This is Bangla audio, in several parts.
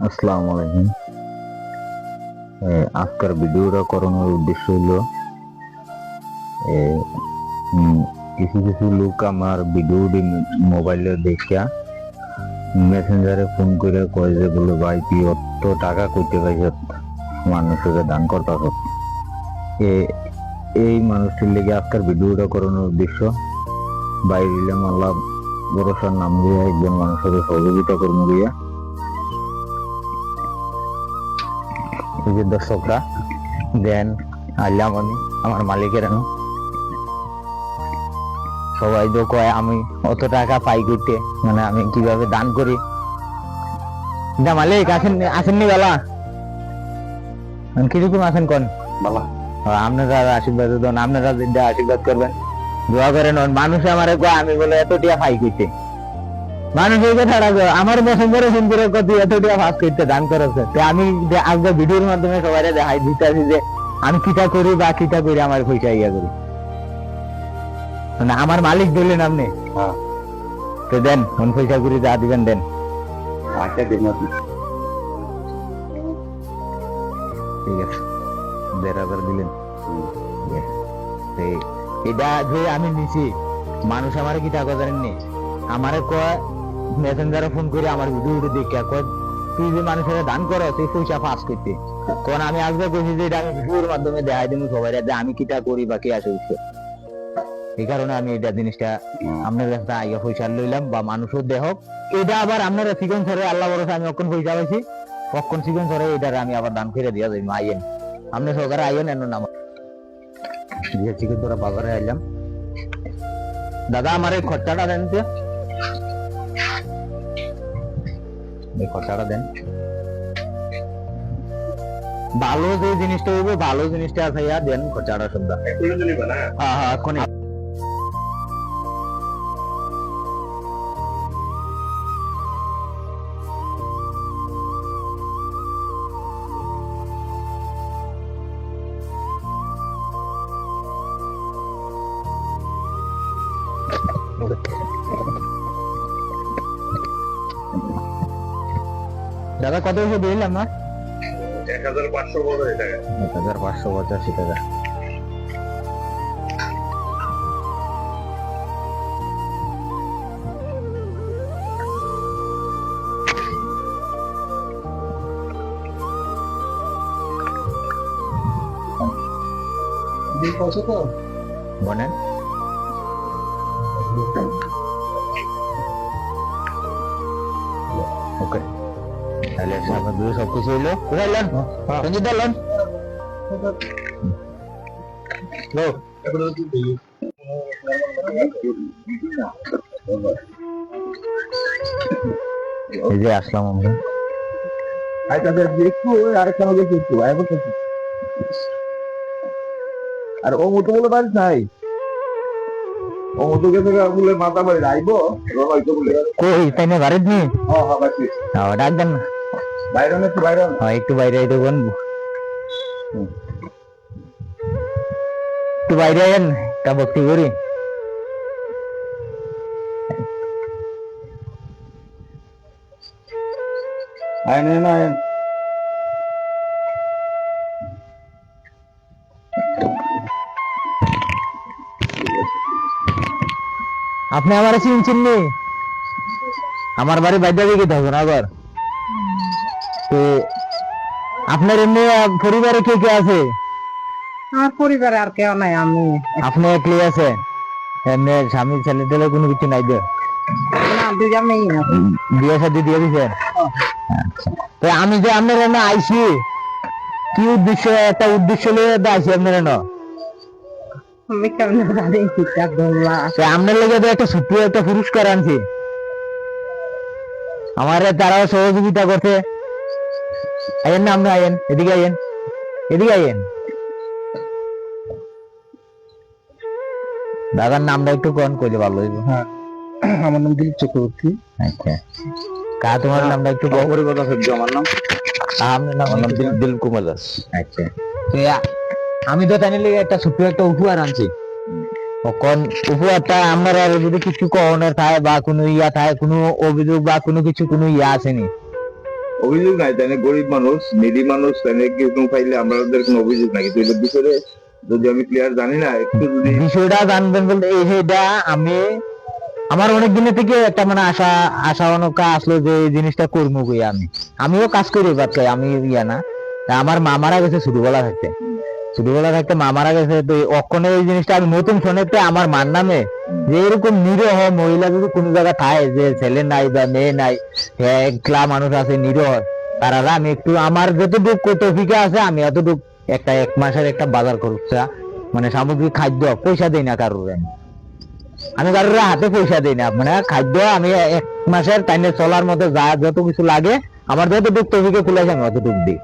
আসসালামু আলাইকুম। আজকের ভিডিওটা করানোর উদ্দেশ্য হলো কিছু কিছু লোক আমার ভিডিওটি মোবাইলে দেখিয়া মেসেঞ্জারে ফোন করে কয় যে, বলে ভাই, তুই অত টাকা করতে পাইছ মানুষকে দান করতে এই মানুষটির লেগে আজকের ভিডিওটা করানোর উদ্দেশ্য বাইরে আল্লাহ ভরসার নাম দিয়ে একজন মানুষকে সহযোগিতা করব গিয়া এই যে দর্শকরা দেন আইলাম আমি আমার মালিকের সবাই তো কয় আমি অত টাকা পাই করতে মানে আমি কীভাবে দান করি? দা মালিক আসেন আসেননি বেলা। কীরকম আছেন কোন? বালা। আপনারা আশীর্বাদ দেন আপনারা আশীর্বাদ করবেন দোয়া করেন মানুষ আমার আমি বলে এত টিয়া পাই করতে মানুষ এই কথাটা কয়, আমার কত এত করতে দান করেছে। তো আমি আজকে ভিডিওর মাধ্যমে সবাই দেখাই দিতেছি যে আমি কিটা করি বা কিটা করি আমার পয়সা ইয়া করি। মানে আমার মালিক আপনি? হ্যাঁ। তো দেন পয়সা করি যা দিবেন দেন। আচ্ছা দিন ঠিক আছে দেড় হাজার দিলেন। এটা যে আমি নিছি মানুষ আমার কি টাকা জানেননি আমারে কয় মেসেঞ্জারে ফোন করে আমার ভিডিওটি দেখে কয়, তুই যে মানুষের দান করো, তুই পয়সা পাস করতে। কারণ আমি আজকে কইছি যে এটা আমি ভিডিওর মাধ্যমে দেখাই দিব সবাই যে আমি কিটা করি বা কি আসে এই কারণে আমি এটা জিনিসটা আপনার কাছে আগে পয়সা লইলাম বা মানুষও দেহক এটা আবার আপনার চিকন সরে আল্লাহ ভরসা, আমি অক্ষণ পয়সা পাইছি। অক্ষণ চিকন সরে এটা আমি আবার দান করে দিয়া যাই আইয়েন। আপনি সরকারে আইয়েন, এন নাম। চিকেন তোরা বাজারে আইলাম। দাদা, আমার এই খরচাটা দেন এই খরচাটা দেন। ভালো যে জিনিসটা হইবে ভালো জিনিসটা ভাইয়া ইয়া দেন খরচাটা শুনবা। হ্যাঁ হ্যাঁ এক্ষুনি দাদা কত পয়সা দিলাম না এক হাজার পাঁচশো বড় এটা এক হাজার পাঁচশো পঁচাশি টাকা কত তো? বলেন। ওকে। তাহলে দুটো সব কিছু হইল। কোথায় লন? সঞ্জিত দা লন। এই যে আসলাম আমরা। আই তাদের দেখু আর কেন দেখি একটু আই বলতেছি আর ও মতো বলে পারিস নাই। ও মতো বলে মাথা বাড়ি আইবো হয়তো বলে কই তাই না বাড়ির নি হ্যাঁ হ্যাঁ হ্যাঁ ডাক দেন বাইরে একটু বাইরে হ্যাঁ একটু বাইরে একটু বোন। একটু বাইরে আয়েন তা ভক্তি করি। আইন আইন আইন আপনি আমার চিনছেন নি? আমার বাড়ি বাইদা দিকে থাকুন আবার। তো আপনার এমনি পরিবারে কে কে আছে? আমার পরিবারে আর কেউ নাই আমি আপনি একলি আছে এমনি স্বামী ছেলে টেলে কোনো কিছু নাই দে বিয়ে শাদি দিয়ে আচ্ছা তো আমি যে আপনার আইছি কি উদ্দেশ্য একটা উদ্দেশ্য নিয়ে তো আইছি আপনার আমি কেমন জানি ঠিকঠাক ধরলা তো আপনার লেগে তো একটা ছোট্ট একটা পুরস্কার আনছি। আমার তারাও সহযোগিতা করছে। আইয়েন না আপনি আইয়েন এদিকে আইয়েন এদিকে আইয়েন। দাদার নামটা একটু কন করলে ভালো হইব। আমার নাম দিলীপ চক্রবর্তী। আচ্ছা। কা তোমার নামটা একটু পরিবার সহ্য আমার নাম। নাম আমার নাম দিল- দিলীপ কুমার দাস। আচ্ছা। তো আমি তো তাই একটা ছোট্ট একটা উপহার আনছি। তখন উপহারটা আমার আর যদি কিছু কখনো থাকে বা কোনো ইয়া থাকে কোনো অভিযোগ বা কোনো কিছু কোনো ইয়া আসেনি। অভিযোগ নাই তাই গরিব মানুষ নিডি মানুষ তাই কেউ পাইলে আমাদের কোনো অভিযোগ নাই? কিন্তু এটার বিষয়ে যদি আমি ক্লিয়ার জানি না একটু যদি বিষয়টা জানবেন বলতে এই সেটা আমি আমার অনেক দিনের থেকে একটা মানে আশা আশা অনকা আসলো যে এই জিনিসটা করব আমি। আমিও কাজ করি বাচ্চা আমি ইয়া না। আমার মা মারা গেছে ছোটবেলা থাকতে ছোটবেলা থাকতে মা মারা গেছে তো অক্ষণে এই জিনিসটা আমি নতুন শোনেতে আমার মার নামে যে এরকম নিরহ মহিলা যদি কোনো জায়গায় থাকে যে ছেলে নাই বা মেয়ে নাই হ্যাঁ, একলা মানুষ আছে নিরহ তারা আমি একটু আমার যতটুকু কৌতফিকা আছে আমি অতটুকু একটা এক মাসের একটা বাজার খরচা মানে সামগ্রিক খাদ্য পয়সা দেই না কারোর আমি। কারোর হাতে পয়সা দেই না মানে খাদ্য আমি এক মাসের টাইমে চলার মতো যা যত কিছু লাগে আমার যতটুকু তফিকে খুলেছে আমি অতটুকু দিই।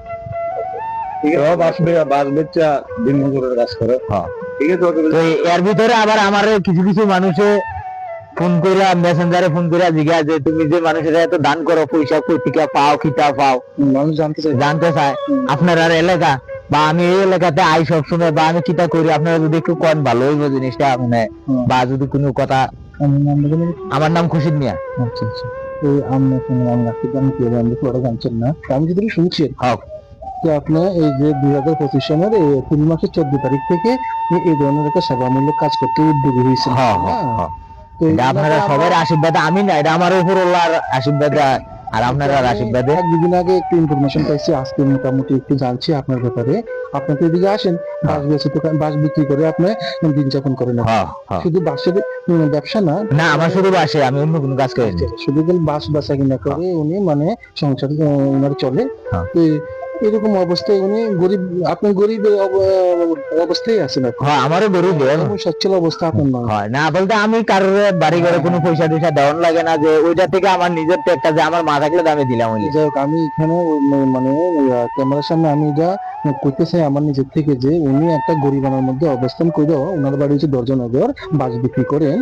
ঠিক আছে? বাস বাস বেচা দিন মজুরের কাজ করে। হ্যাঁ। ঠিক আছে এর ভিতরে আবার আমার কিছু কিছু মানুষে ফোন করে মেসেঞ্জারে ফোন করে জিজ্ঞা যে তুমি যে মানুষের এত দান করো পয়সা কই পাও খিতা পাও? মানুষ জানতে চাই জানতে চায়। আপনার আর এলাকা? বা আমি এই এলাকাতে আই সবসময় বা আমি কিতা করি? আপনারা যদি একটু কন ভালো হইব জিনিসটা মানে বা যদি কোনো কথা। আমার নাম খুশিদ মিয়া। আচ্ছা আচ্ছা। তো শুনলাম রাখি আমি কে জানতে ওরা জানছেন না। আমি যদি শুনছি হক। তো আপনার এই যে দুই হাজার পঁচিশ সালের এই এপ্রিল মাসের চোদ্দ তারিখ থেকে এই- ধরনের একটা সেবামূলক কাজ করতে উদ্যোগী হয়েছে হ্যাঁ হ্যাঁ হ্যাঁ। আপনারা সবার আশীর্বাদে আমি না এটা আমার উপর আশীর্বাদে আর আপনারা আশীর্বাদে। আগে একটু ইনফরমেশন পাইছি আজকে মোটামুটি একটু জানছি আপনার ব্যাপারে। আপনি তো এদিকে আসেন বাস বেচে তো বাস বিক্রি করে আপনি দিন যাপন করেন শুধু বাসের ব্যবসা না না আমার শুধু বাসে আমি অন্য কোনো কাজ করি শুধু যে বাস বাসা কিনা করে উনি মানে সংসার ওনার চলে। এরকম অবস্থায় উনি গরিব আপনি গরিব অবস্থায় আছেন হ্যাঁ আমারও গরু দেন। এরকম সচ্ছল অবস্থা আপনার নয় হয় না বলতে আমি কারোর বাড়ি ঘরে কোনো পয়সা টয়সা দেওয়ান লাগে না যে ওইটা থেকে আমার নিজের একটা যে আমার মা থাকলে আমি দিলাম ওই। যাই হোক আমি এখানে মানে ক্যামেরার সামনে আমি যা করতে চাই আমার নিজের থেকে যে উনি একটা গরিবানার মধ্যে অবস্থান করে ওনার বাড়ি হচ্ছে দর্জনগর বাস বিক্রি করেন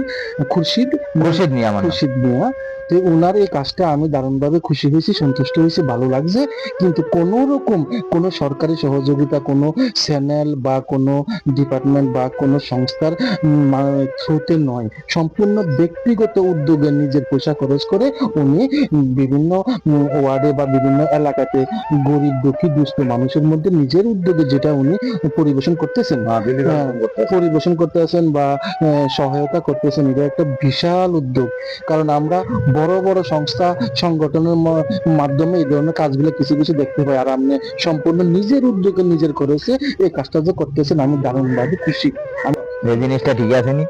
খুরশিদ মুর্শিদ নিয়ে আমার খুরশিদ মিয়া তো ওনার এই কাজটা আমি দারুণভাবে খুশি হয়েছি সন্তুষ্ট হয়েছি ভালো লাগছে। কিন্তু কোনো রকম কোনো সরকারি সহযোগিতা কোনো চ্যানেল বা কোনো ডিপার্টমেন্ট বা কোনো সংস্থার থ্রুতে নয়। সম্পূর্ণ ব্যক্তিগত উদ্যোগে নিজের পয়সা খরচ করে উনি বিভিন্ন ওয়ার্ডে বা বিভিন্ন এলাকাতে গরিব দুঃখী দুস্থ মানুষের মধ্যে নিজের উদ্যোগে যেটা উনি পরিবেশন করতেছেন। হ্যাঁ, পরিবেশন করতেছেন বা আহ, সহায়তা করতেছেন এটা একটা বিশাল উদ্যোগ। কারণ আমরা বড় বড় সংস্থা সংগঠনের মাধ্যমে এই ধরনের কাজগুলো কিছু কিছু দেখতে পাই। আর আপনি সম্পূর্ণ নিজের উদ্যোগে নিজের করেছে এই কাজটা যে করতেছেন আমি দারুণভাবে খুশি। এই জিনিসটা ঠিক আছে নি?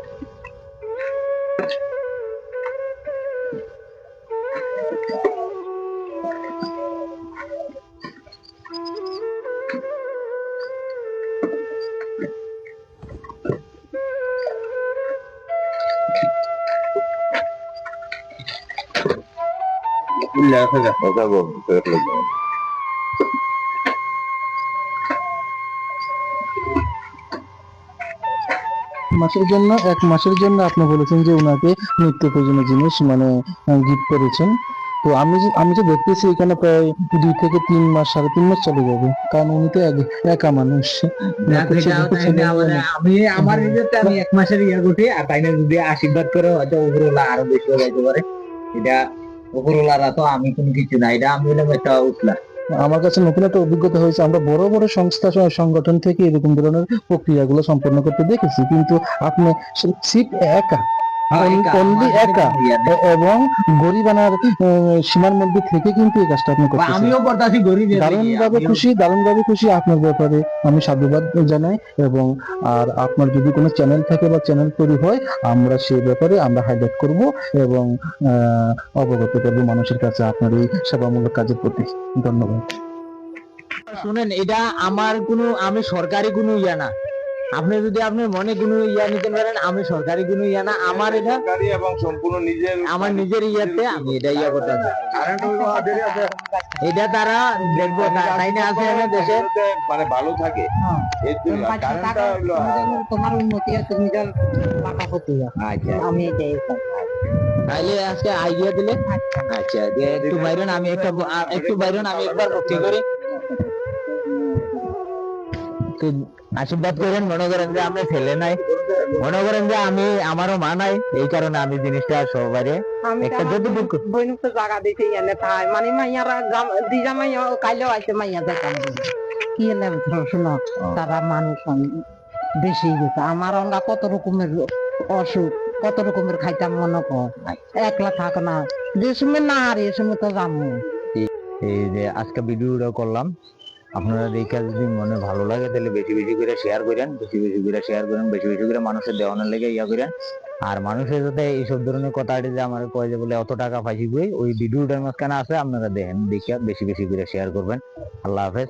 মাসের জন্য এক মাসের জন্য আপনি বলেছেন যে ওনাকে নিত্য প্রয়োজনীয় জিনিস মানে গিফট করেছেন। তো আমি আমি যে দেখতেছি এখানে প্রায় দুই থেকে তিন মাস সাড়ে তিন মাস চলে যাবে। কারণ উনি তো একা মানুষ। নেই। আমি আমার আমি এক মাসের ইয়া করছি আর তাই না যদি আশীর্বাদ করে হয়তো উপরওয়ালা আরও বেশি হয়ে যাইতে পারে। এটা উপরওয়ালারা তো আমি কোনো কিছু না এটা আমি হলাম একটা উঠলা আমার কাছে নতুন একটা অভিজ্ঞতা হয়েছে, আমরা বড় বড় সংস্থা সংগঠন থেকে এরকম ধরনের প্রক্রিয়াগুলো সম্পন্ন করতে দেখেছি। কিন্তু আপনি সিট একা only একা এবং গরিবানার সীমার মধ্যে থেকে কিন্তু এই কাজটা আপনি করতেছেন। আমিও করতেছি গরিব দারুণ ভাবে খুশি দারুণ ভাবে খুশি আপনার ব্যাপারে আমি সাধুবাদ জানাই এবং আর আপনার যদি কোনো চ্যানেল থাকে বা চ্যানেল তৈরি হয় আমরা সেই ব্যাপারে আমরা হাইলাইট করব এবং আহ, অবগত করব মানুষের কাছে আপনার এই সেবামূলক কাজের প্রতি। ধন্যবাদ। শুনেন এটা আমার কোনো আমি সরকারি কোনো ইয়া না। আপনি যদি আপনি মনে কোনো ইয়া নিতে পারেন আমি সরকারি কোনো ইয়া না আমার এটা সরকারি এবং সম্পূর্ণ নিজের আমার নিজের ইয়াতে আমি এটা ইয়া করতে এটা তারা দেখব তাই না আছে এখানে দেশে? মানে ভালো থাকে। কারণটা হলো তোমার উন্নতি আর তুমি টাকা ক্ষতি হয়। আচ্ছা। আমি এটাই চাই। তাইলে আজকে আইডিয়া দিলে? আচ্ছা। দিয়ে একটু বাইরন আমি একটা একটু বাইরন আমি একবার ভক্তি করি। আশীর্বাদ করেন মনে করেন যে আমরা ছেলে নাই। মনে করেন যে আমি আমারও মা নাই এই কারণে আমি জিনিসটা সবারে একটা যতটুকু বইনুক জায়গা দিতে এনে তাই মানে মাইয়ারা দিজা মাইয়া কাইলেও আইছে মাইয়া দেখাম কি এনে শোনো তারা মানুষ বেশি গেছে। আমার আমরা কত রকমের অসুখ কত রকমের খাইতাম মনে কর। একলা থাক না। যে সময় না সময় তো জানো। এই যে আজকে ভিডিওটা করলাম। আপনারা দেখে যদি মনে ভালো লাগে, তাহলে বেশি বেশি করে শেয়ার করেন, বেশি বেশি করে শেয়ার করেন, বেশি বেশি করে মানুষের দেওয়ানোর লেগে ইয়া করেন। আর মানুষের সাথে এইসব ধরনের কথা যে আমার কয়ে যে বলে, অত টাকা পাইছি বই ওই ভিডিওটার মাঝখানে আছে, আপনারা দেখেন দেখিয়া বেশি বেশি করে শেয়ার করবেন। আল্লাহ হাফেজ।